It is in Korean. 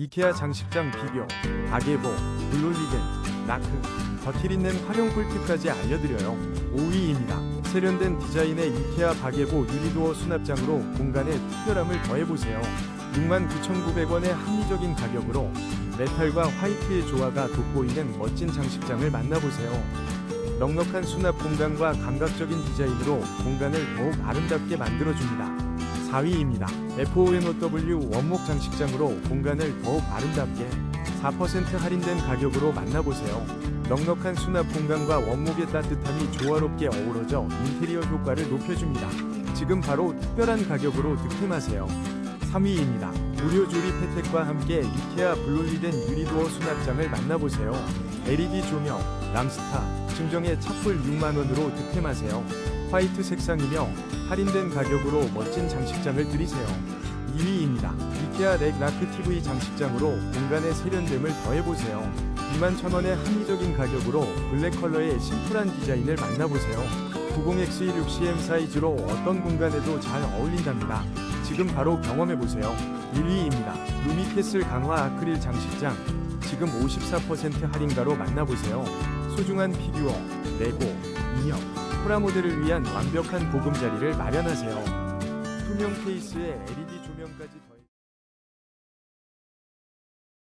이케아 장식장 비교, 가계보, 블롤리겐, 나크, 버티린넨 활용 꿀팁까지 알려드려요. 5위입니다. 세련된 디자인의 이케아 가계보 유리도어 수납장으로 공간에 특별함을 더해보세요. 69,900원의 합리적인 가격으로 메탈과 화이트의 조화가 돋보이는 멋진 장식장을 만나보세요. 넉넉한 수납 공간과 감각적인 디자인으로 공간을 더욱 아름답게 만들어줍니다. 4위입니다. FONOW 원목 장식장으로 공간을 더욱 아름답게 4% 할인된 가격으로 만나보세요. 넉넉한 수납 공간과 원목의 따뜻함이 조화롭게 어우러져 인테리어 효과를 높여줍니다. 지금 바로 특별한 가격으로 득템하세요. 3위입니다. 무료 조립 혜택과 함께 이케아 블롤리된 유리도어 수납장을 만나보세요. LED 조명, 람스타, 증정의 착불 6만원으로 득템하세요. 화이트 색상이며 할인된 가격으로 멋진 장식장을 드리세요. 2위입니다. 이케아 렉 라크 TV 장식장으로 공간의 세련됨을 더해보세요. 21,000원의 합리적인 가격으로 블랙 컬러의 심플한 디자인을 만나보세요. 90X16CM 사이즈로 어떤 공간에도 잘 어울린답니다. 지금 바로 경험해보세요. 1위입니다. 루미캐슬 강화 아크릴 장식장. 지금 54% 할인가로 만나보세요. 소중한 피규어, 레고, 인형, 프라모델을 위한 완벽한 보금자리를 마련하세요. 투명 케이스에 LED 조명까지